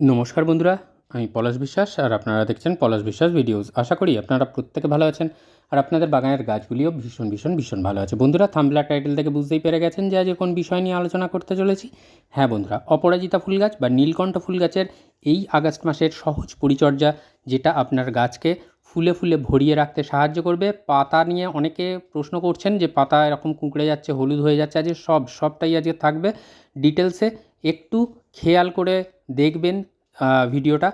নমস্কার বন্ধুরা, আমি পলাশ বিশ্বাস আর আপনারা দেখছেন পলাশ বিশ্বাস ভিডিওস। আশা করি আপনারা প্রত্যেকে ভালো আছেন আর আপনাদের বাগানের গাছগুলিও ভীষণ ভীষণ ভীষণ ভালো আছে। বন্ধুরা থাম্বলার টাইটেল থেকে বুঝতেই পেরে গেছেন যে আজ কোন বিষয় নিয়ে আলোচনা করতে চলেছি। হ্যাঁ বন্ধুরা, অপরাজিতা ফুল গাছ বা নীলকণ্ঠ ফুল গাছের এই আগস্ট মাসের সহজ পরিচর্যা যেটা আপনার গাছকে ফুলে ফুলে ভরিয়ে রাখতে সাহায্য করবে। পাতা নিয়ে অনেকে প্রশ্ন করছেন যে পাতা এরকম কুঁকড়ে যাচ্ছে, হলুদ হয়ে যাচ্ছে, আজকে সব, সবটাই আজকে থাকবে। ডিটেলসে একটু খেয়াল করে দেখবেন ভিডিওটা।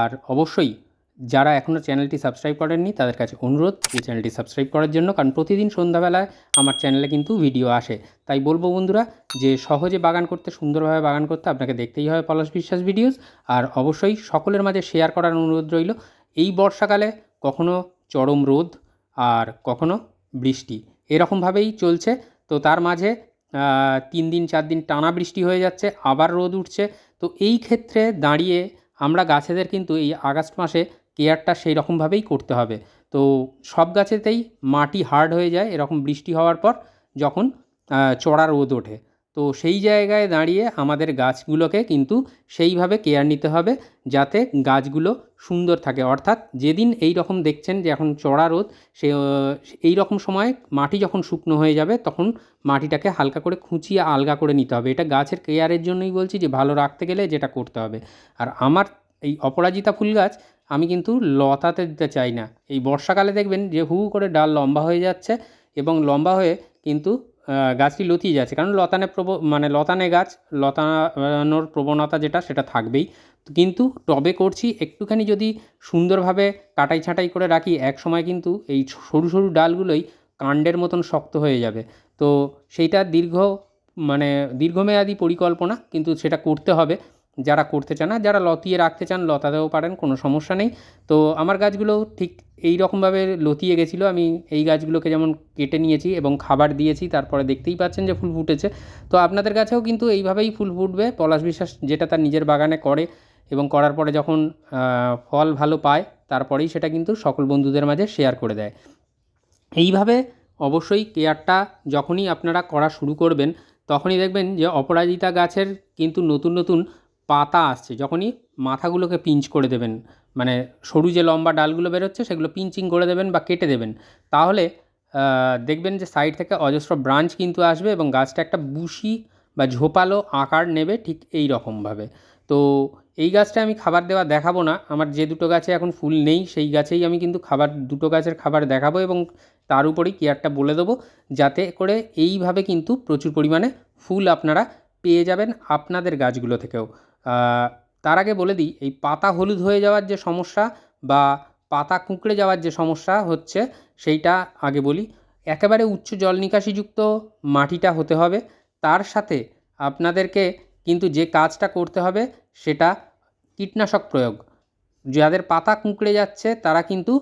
আর অবশ্যই যারা এখনও চ্যানেলটি সাবস্ক্রাইব করেননি, তাদের কাছে অনুরোধ যে চ্যানেলটি সাবস্ক্রাইব করার জন্য, কারণ প্রতিদিন সন্ধ্যাবেলায় আমার চ্যানেলে কিন্তু ভিডিও আসে। তাই বলব বন্ধুরা, যে সহজে বাগান করতে, সুন্দরভাবে বাগান করতে আপনাকে দেখতেই হবে পলাশ বিশ্বাস ভিডিওস। আর অবশ্যই সকলের মাঝে শেয়ার করার অনুরোধ রইল, এই বর্ষাকালে কখনো চরম রোদ আর কখনো বৃষ্টি। এরকমভাবেই চলছে। তো তার মাঝে তিন দিন, চার দিন টানা বৃষ্টি হয়ে যাচ্ছে, আবার রোদ উঠছে। তো এই ক্ষেত্রে দাঁড়িয়ে আমরা গাছেদের কিন্তু এই আগস্ট মাসে কেয়ারটা সেই রকমভাবেই করতে হবে। তো সব গাছেতেই মাটি হার্ড হয়ে যায় এরকম বৃষ্টি হওয়ার পর যখন চড়া রোদ ওঠে। তো সেই জায়গায় দাঁড়িয়ে আমাদের গাছগুলোকে কিন্তু সেইভাবে কেয়ার নিতে হবে যাতে গাছগুলো সুন্দর থাকে। অর্থাৎ যেদিন এই রকম দেখছেন যে এখন চড়া রোদ, সে, এই রকম সময় মাটি যখন শুকনো হয়ে যাবে তখন মাটিটাকে হালকা করে খুঁচিয়ে আলগা করে নিতে হবে। এটা গাছের কেয়ারের জন্যই বলছি যে ভালো রাখতে গেলে যেটা করতে হবে। আর আমার এই অপরাজিতা ফুল গাছ আমি কিন্তু লতাতে দিতে চাই না। এই বর্ষাকালে দেখবেন যে হু করে ডাল লম্বা হয়ে যাচ্ছে এবং লম্বা হয়ে কিন্তু গাছটি লতিয়ে যাচ্ছে। কারণ লতানে প্রব মানে লতানে গাছ, লতানোর প্রবণতা যেটা, সেটা থাকবেই। কিন্তু টবে করছি, একটুখানি যদি সুন্দরভাবে কাটাই ছাঁটাই করে রাখি, এক সময় কিন্তু এই সরু সরু ডালগুলোই কাণ্ডের মতন শক্ত হয়ে যাবে। তো সেইটা দীর্ঘ মানে দীর্ঘমেয়াদী পরিকল্পনা, কিন্তু সেটা করতে হবে। যারা করতে চান যারা লতিয়ে রাখতে চান, লতাতেও পারেন, কোনো সমস্যা নেই। তো আমার গাছগুলো ঠিক এই রকমভাবে লতিয়ে গেছিল। আমি এই গাছগুলোকে যেমন কেটে নিয়েছি এবং খাবার দিয়েছি, তারপরে দেখতেই পাচ্ছেন যে ফুল ফুটেছে। তো আপনাদের কাছেও কিন্তু এইভাবেই ফুল ফুটবে। পলাশ বিশ্বাস যেটা তার নিজের বাগানে করে এবং করার পরে যখন ফল ভালো পায়, তারপরেই সেটা কিন্তু সকল বন্ধুদের মাঝে শেয়ার করে দেয়। এইভাবে অবশ্যই কেয়ারটা যখনই আপনারা করা শুরু করবেন, তখনই দেখবেন যে অপরাজিতা গাছের কিন্তু নতুন নতুন পাতা আসছে, যখনই মাথাগুলোকে পিঞ্চ করে দেবেন মানে সরু যে লম্বা ডালগুলো বেরোচ্ছে সেগুলো পিঞ্চিং করে দেবেন বা কেটে দেবেন, তাহলে দেখবেন যে সাইড থেকে অজস্র ব্রাঞ্চ কিন্তু আসবে এবং গাছটা একটা বুশি বা ঝোপালো আকার নেবে ঠিক এই রকমভাবে। তো এই গাছটা আমি খাবার দেওয়া দেখাবো না, আমার যে দুটো গাছে এখন ফুল নেই সেই গাছেই আমি কিন্তু খাবার, দুটো গাছের খাবার দেখাবো এবং তার উপরেই কেয়ারটা বলে দেবো, যাতে করে এইভাবে কিন্তু প্রচুর পরিমাণে ফুল আপনারা পেয়ে যাবেন আপনাদের গাছগুলো থেকেও। তার আগে বলে দিই, এই পাতা হলুদ হয়ে যাওয়ার যে সমস্যা বা পাতা কুঁকড়ে যাওয়ার যে সমস্যা হচ্ছে, সেইটা আগে বলি। একেবারে উচ্চ জল নিকাশিযুক্ত মাটিটা হতে হবে। তার সাথে আপনাদেরকে কিন্তু যে কাজটা করতে হবে, সেটা কীটনাশক প্রয়োগ। যাদের পাতা কুঁকড়ে যাচ্ছে, তারা কিন্তু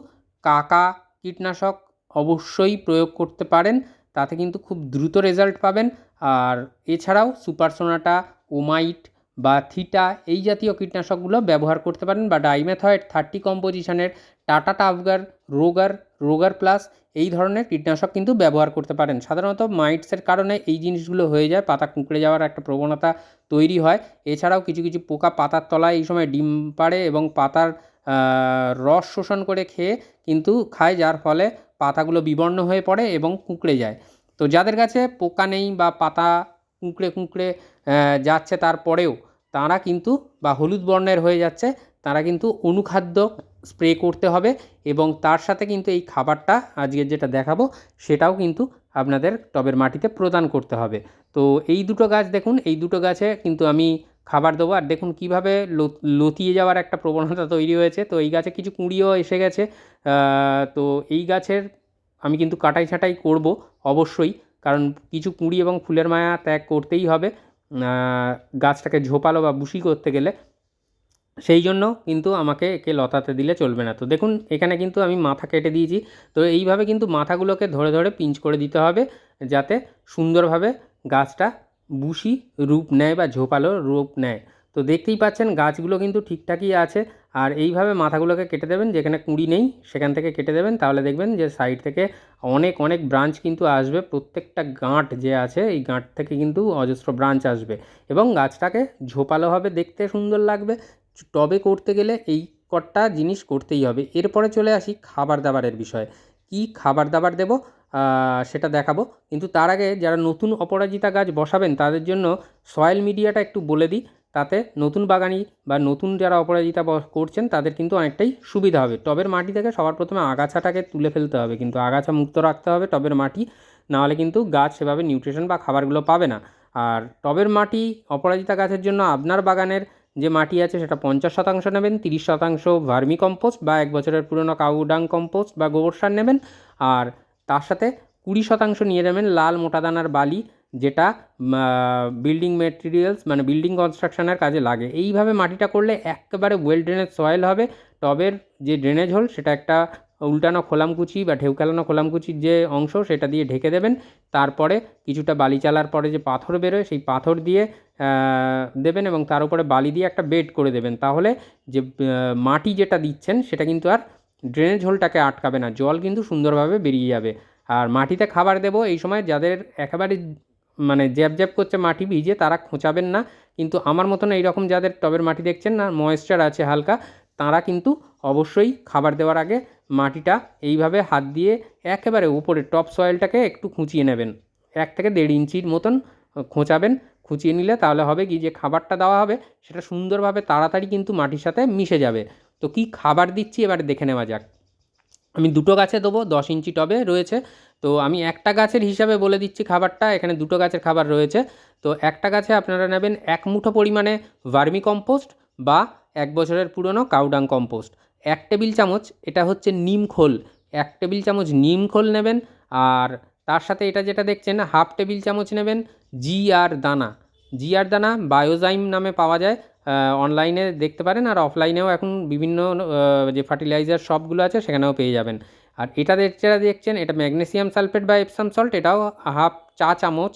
কাকা কীটনাশক অবশ্যই প্রয়োগ করতে পারেন। তাতে কিন্তু খুব দ্রুত রেজাল্ট পাবেন। আর এছাড়াও সুপারসোনাটা ওমাইট বা থিটা এই জাতীয় কীটনাশকগুলো ব্যবহার করতে পারেন বা dimethoate thirty কম্পোজিশনের Tata Tafgor Rogor Rogor plus এই ধরনের কীটনাশক কিন্তু ব্যবহার করতে পারেন। সাধারণত মাইটসের কারণে এই জিনিসগুলো হয়ে যায়, পাতা কুঁকড়ে যাওয়ার একটা প্রবণতা তৈরি হয়। এছাড়াও কিছু কিছু পোকা পাতার তলায় এই সময় ডিম পাড়ে এবং পাতার রস শোষণ করে খেয়ে কিন্তু খায়, যার ফলে পাতাগুলো বিবর্ণ হয়ে পড়ে এবং কুঁকড়ে যায়। তো যাদের কাছে পোকা নেই বা পাতা কুঁকড়ে কুঁকড়ে যাচ্ছে তারপরেও তারা কিন্তু, বা হলুদ বর্ণের হয়ে যাচ্ছে, তারা কিন্তু অনুখাদ্য স্প্রে করতে হবে এবং তার সাথে কিন্তু এই খাবারটা আজকে যেটা দেখাবো, সেটাও কিন্তু আপনাদের টবের মাটিতে প্রদান করতে হবে। তো এই দুটো গাছ দেখুন, এই দুটো গাছে কিন্তু আমি খাবার দেবো। আর দেখুন কীভাবে লতিয়ে যাওয়ার একটা প্রবণতা তৈরি হয়েছে। তো এই গাছে কিছু কুঁড়িও এসে গেছে। তো এই গাছের আমি কিন্তু কাটাই ছাঁটাই করব অবশ্যই। কারণ কিছু কুঁড়ি এবং ফুলের মায়া ত্যাগ করতেই হবে। গাছটাকে ঝোপালো বা বুশি করতে গেলে সেই জন্য কিন্তু আমাকে একে লতাতে দিলে চলবে না। তো দেখুন, এখানে কিন্তু আমি মাথা কেটে দিয়েছি। তো এইভাবে কিন্তু মাথাগুলোকে ধরে ধরে পিঞ্চ করে দিতে হবে যাতে সুন্দরভাবে গাছটা বুশি রূপ নেয় বা ঝোপালো রূপ নেয়। তো দেখতেই পাচ্ছেন গাছগুলো কিন্তু ঠিকঠাকই আছে। আর এইভাবে মাথাগুলোকে কেটে দেবেন, যেখানে কুঁড়ি নেই সেখান থেকে কেটে দেবেন। তাহলে দেখবেন যে সাইড থেকে অনেক অনেক ব্রাঞ্চ কিন্তু আসবে। প্রত্যেকটা গাঁট যে আছে, এই গাঁট থেকে কিন্তু অজস্র ব্রাঞ্চ আসবে। এবং গাছটাকে ঝোপালো হবে দেখতে সুন্দর লাগবে। টবে করতে গেলে এই কটা জিনিস করতেই হবে। এরপরে চলে আসি খাবার দাবারের বিষয়ে। কী খাবার দাবার দেবো? সেটা দেখাবো। কিন্তু তার আগে যারা নতুন অপরাজিতা গাছ বসাবেন, তাদের জন্য সয়েল মিডিয়াটা একটু বলে দিই। তাতে নতুন বাগানি বা নতুন যারা অপরাজিতা করছেন, তাদের কিন্তু অনেকটাই সুবিধা হবে। টবের মাটি থেকে সবার প্রথমে আগাছাটাকে তুলে ফেলতে হবে কিন্তু আগাছা মুক্ত রাখতে হবে টবের মাটি, নাহলে কিন্তু গাছ সেভাবে নিউট্রিশন বা খাবারগুলো পাবে না। আর টবের মাটি অপরাজিতা গাছের জন্য আপনার বাগানের যে মাটি আছে সেটা পঞ্চাশ শতাংশ নেবেন, তিরিশ শতাংশ ভার্মি কম্পোস্ট বা এক বছরের পুরনো কাউডাং কম্পোস্ট বা গোবর সার নেবেন। আর তার সাথে কুড়ি শতাংশ নিয়ে নেবেন লাল মোটা দানার বালি যেটা বিল্ডিং মেটেরিয়ালস মানে বিল্ডিং কনস্ট্রাকশনের কাজে লাগে। এইভাবে মাটিটা করলে একেবারে ওয়েল ড্রেনেজ সয়েল হবে। টবের যে ড্রেনেজ হোল সেটা একটা উল্টানো খোলামকুচি বা ঢেউকালানো খোলামকুচির যে অংশ, সেটা দিয়ে ঢেকে দেবেন। তারপরে কিছুটা বালি চালার পরে যে পাথর বেরোয়, সেই পাথর দিয়ে দেবেন এবং তার উপরে বালি দিয়ে একটা বেড করে দেবেন। তাহলে যে মাটি যেটা দিচ্ছেন, সেটা কিন্তু আর ড্রেনেজ হোলটাকে আটকাবে না। জল কিন্তু সুন্দরভাবে বেরিয়ে যাবে। আর মাটিতে খাবার দেবো এই সময় যাদের একেবারে মানে জ্যাব জ্যাব করছে মাটি ভিজে তারা খোঁচাবেন না। কিন্তু আমার মতন এইরকম যাদের টবের মাটি দেখছেন না ময়েশ্চার আছে হালকা, তারা কিন্তু অবশ্যই খাবার দেওয়ার আগে মাটিটা এইভাবে হাত দিয়ে একেবারে উপরে টপ সয়েলটাকে একটু খুঁচিয়ে নেবেন। এক থেকে দেড় ইঞ্চির মতন খোঁচাবেন। খুঁচিয়ে নিলে তাহলে হবে কি, যে খাবারটা দেওয়া হবে, সেটা সুন্দরভাবে তাড়াতাড়ি কিন্তু মাটির সাথে মিশে যাবে। তো কি খাবার দিচ্ছি, এবারে দেখে নেওয়া যাক। আমি দুটো গাছে দেবো, দশ ইঞ্চি টবে রয়েছে। তো আমি একটা গাছের হিসাবে বলে দিচ্ছি খাবারটা, এখানে দুটো গাছের খাবার রয়েছে। তো একটা গাছে আপনারা নেবেন এক মুঠো পরিমাণে ভার্মি কম্পোস্ট বা এক বছরের পুরনো কাউডাং কম্পোস্ট। এক টেবিল চামচ, এটা হচ্ছে নিম খোল। এক টেবিল চামচ নিম খোল নেবেন আর তার সাথে এটা যেটা দেখছেন, হাফ টেবিল চামচ নেবেন জি আর দানা। জি আর দানা বায়োজাইম নামে পাওয়া যায় অনলাইনে দেখতে পারেন আর অফলাইনেও এখন বিভিন্ন যে ফার্টিলাইজার শপগুলো আছে সেখানেও পেয়ে যাবেন। আর এটা যেটা দেখছেন, এটা ম্যাগনেসিয়াম সালফেট বা এপসাম সল্ট এটাও হাফ চা চামচ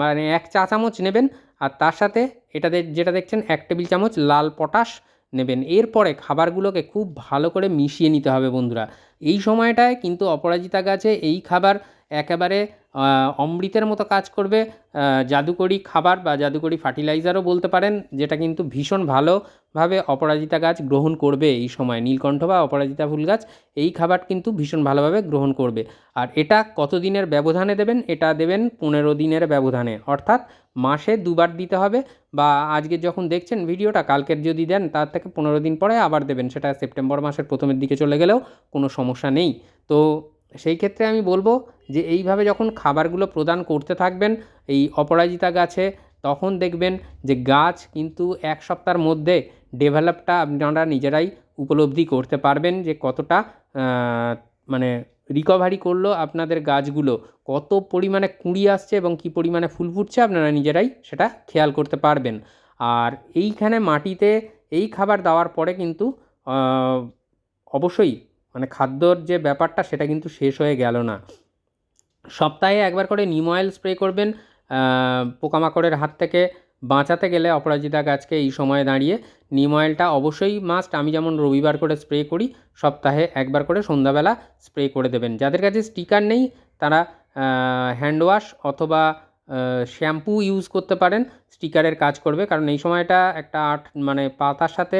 মানে এক চা চামচ নেবেন। আর তার সাথে এটা যেটা দেখছেন, এক টেবিল চামচ লাল পটাশ নেবেন। এরপরে খাবারগুলোকে খুব ভালো করে মিশিয়ে নিতে হবে বন্ধুরা। এই সময়টায় কিন্তু অপরাজিতা গাছে এই খাবার একেবারে অমৃতের মতো কাজ করবে। জাদুকরি খাবার বা জাদুকরি ফার্টিলাইজারও বলতে পারেন, যেটা কিন্তু ভীষণ ভালোভাবে অপরাজিতা গাছ গ্রহণ করবে এই সময়। নীলকণ্ঠ বা অপরাজিতা ফুল গাছ, এই খাবার কিন্তু ভীষণ ভালোভাবে গ্রহণ করবে। আর এটা কত দিনের ব্যবধানে দেবেন? এটা দেবেন পনেরো দিনের ব্যবধানে। অর্থাৎ মাসে দুবার দিতে হবে বা আজকে যখন দেখছেন ভিডিওটা, কালকের যদি দেন, তার থেকে পনেরো দিন পরে আবার দেবেন। সেটা সেপ্টেম্বর মাসের প্রথমের দিকে চলে গেলেও কোনো সমস্যা নেই। তো সেই ক্ষেত্রে আমি বলব যে এইভাবে যখন খাবারগুলো প্রদান করতে থাকবেন, এই অপরাজিতা গাছে, তখন দেখবেন যে গাছ কিন্তু এক সপ্তাহের মধ্যে ডেভেলপটা আপনারা নিজেরাই উপলব্ধি করতে পারবেন যে কতটা মানে রিকভারি করল আপনাদের গাছগুলো, কত পরিমাণে কুঁড়ি আসছে এবং কী পরিমাণে ফুল ফুটছে আপনারা নিজেরাই সেটা খেয়াল করতে পারবেন। আর এইখানে মাটিতে এই খাবার দেওয়ার পরে কিন্তু অবশ্যই মানে খাদ্যর যে ব্যাপারটা সেটা কিন্তু শেষ হয়ে গেল না। সপ্তাহে একবার করে নিম অয়েল স্প্রে করবেন পোকামাকড়ের হাত থেকে বাঁচাতে গেলে অপরাজিতা গাছকে এই সময়ে দাঁড়িয়ে নিম অয়েলটা অবশ্যই মাস্ট আমি যেমন রবিবার করে স্প্রে করি, সপ্তাহে একবার করে সন্ধ্যাবেলা স্প্রে করে দেবেন। যাদের কাছে স্টিকার নেই, তারা হ্যান্ড ওয়াশ অথবা শ্যাম্পু ইউজ করতে পারেন, স্টিকারের কাজ করবে। কারণ এই সময়টা একটা আঠ মানে পাতার সাথে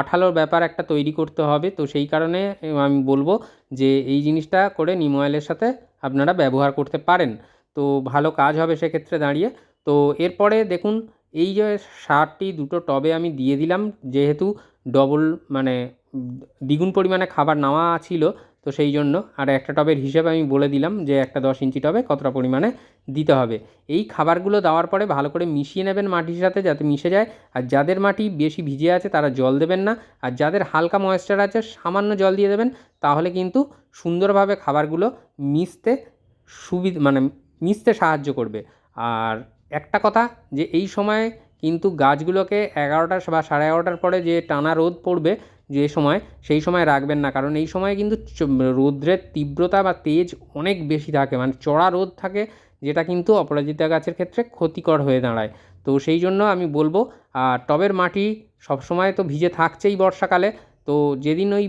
আঠালোর ব্যাপার একটা তৈরি করতে হবে। তো সেই কারণে আমি বলব যে এই জিনিসটা করে নিম অয়েলের সাথে আপনারা ব্যবহার করতে পারেন। তো ভালো কাজ হবে সেক্ষেত্রে দাঁড়িয়ে। তো এরপরে দেখুন, এই যে সারটি দুটো টবে আমি দিয়ে দিলাম, যেহেতু ডবল মানে দ্বিগুণ পরিমাণে খাবার নেওয়া ছিল তো সেই জন্য আর একটা টবের হিসেব আমি বলে দিলাম যে একটা দশ ইঞ্চি টবে কতটা পরিমাণে দিতে হবে। এই খাবারগুলো দেওয়ার পরে ভালো করে মিশিয়ে নেবেন মাটির সাথে যাতে মিশে যায়। আর যাদের মাটি বেশি ভিজে আছে তারা জল দেবেন না। আর যাদের হালকা ময়েশ্চার আছে সামান্য জল দিয়ে দেবেন তাহলে কিন্তু সুন্দরভাবে খাবারগুলো মিশতে সুবিধা মানে মিশতে সাহায্য করবে। আর একটা কথা যে এই সময় কিন্তু গাছগুলোকে এগারোটা বা সাড়ে এগারোটার পরে যে টানা রোদ পড়বে যে সময়, সেই সময় রাখবেন না। কারণ এই সময় কিন্তু রৌদ্রের তীব্রতা বা তেজ অনেক বেশি থাকে। মানে চড়া রোদ থাকে যেটা কিন্তু অপরাজিতা গাছের ক্ষেত্রে ক্ষতিকর হয়ে দাঁড়ায়। তো সেই জন্য আমি বলব আর টবের মাটি সবসময় তো ভিজে থাকছেই বর্ষাকালে। তো যেদিন ওই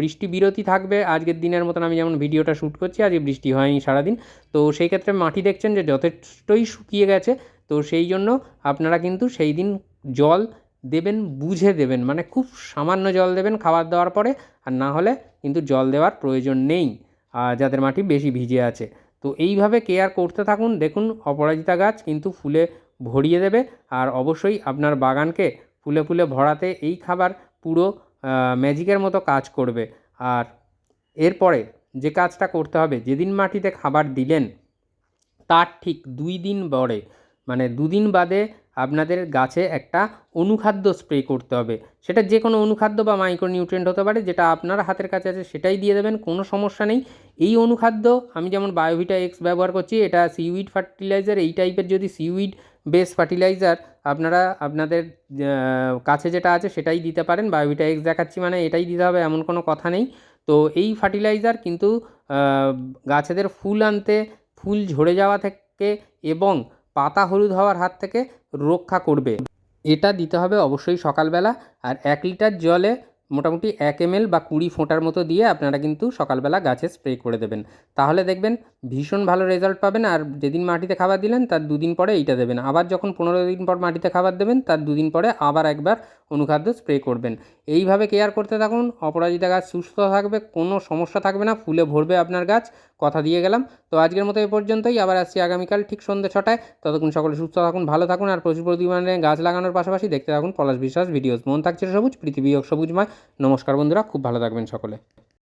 বৃষ্টি বিরতি থাকবে, আজকের দিনের মতন আমি যেমন ভিডিওটা শ্যুট করছি, আজকে বৃষ্টি হয়নি সারাদিন। তো সেই ক্ষেত্রে মাটি দেখছেন যে যথেষ্টই শুকিয়ে গেছে। তো সেই জন্য আপনারা কিন্তু সেই দিন জল দেবেন, বুঝে দেবেন মানে খুব সামান্য জল দেবেন খাবার দেওয়ার পরে, আর না হলে কিন্তু জল দেওয়ার প্রয়োজন নেই যাদের মাটি বেশি ভিজে আছে। তো এইভাবে কেয়ার করতে থাকুন, দেখুন অপরাজিতা গাছ কিন্তু ফুলে ভরিয়ে দেবে, আর অবশ্যই আপনার বাগানকে ফুলে ফুলে ভরাতে এই খাবার পুরো ম্যাজিকের মতো কাজ করবে। আর এরপরে যে কাজটা করতে হবে, যেদিন মাটিতে খাবার দিলেন, তার ঠিক দুই দিন পরে মানে দুদিন বাদে আপনাদের গাছে একটা অনুখাদ্য স্প্রে করতে হবে। সেটা যে কোনো অনুখাদ্য বা মাইক্রোনিউট্রিয়েন্ট হতে পারে, যেটা আপনার হাতের কাছে আছে, সেটাই দিয়ে দেবেন, কোনো সমস্যা নেই। এই অনুখাদ্য, আমি যেমন বায়োভিটা এক্স ব্যবহার করছি, এটা সিউইড ফার্টিলাইজার এই টাইপের যদি সিউইড বেস ফার্টিলাইজার আপনারা, আপনাদের কাছে যেটা আছে, সেটাই দিতে পারেন। বায়োভিটা এক্স দেখাচ্ছি মানে এটাই দিতে হবে, এমন কোনো কথা নেই। তো এই ফার্টিলাইজার কিন্তু গাছেদের ফুল আনতে, ফুল ঝরে যাওয়া থেকে এবং পাতা হলুদ হওয়ার হাত থেকে রক্ষা করবে। এটা দিতে হবে অবশ্যই সকালবেলা আর এক লিটার জলে মোটামুটি এক এমএল বা কুড়ি ফোঁটার মতো দিয়ে আপনারা কিন্তু সকালবেলা গাছে স্প্রে করে দেবেন। তাহলে দেখবেন ভীষণ ভালো রেজাল্ট পাবেন আর যেদিন মাটিতে খাবার দিলেন, তার দুদিন পরে এইটা দেবেন। আবার যখন পনেরো দিন পর মাটিতে খাবার দেবেন, তার দুদিন পরে আবার একবার অনুখাদ্য স্প্রে করবেন। এইভাবে কেয়ার করতে থাকুন, অপরাজিতা গাছ সুস্থ থাকবে, কোনো সমস্যা থাকবে না, ফুলে ভরবে আপনার গাছ, কথা দিয়ে গেলাম। তো আজকের মতো এ পর্যন্তই, আবার আসছি আগামীকাল ঠিক সন্ধ্যে ছটায়। ততক্ষণ সকলে সুস্থ থাকুন, ভালো থাকুন আর প্রচুর পরিমাণে গাছ লাগানোর পাশাপাশি দেখতে থাকুন পলাশ বিশ্বাস ভিডিওস মন থাকছে সবুজ, পৃথিবী সবুজময়। নমস্কার বন্ধুরা, খুব ভালো থাকবেন সকলে।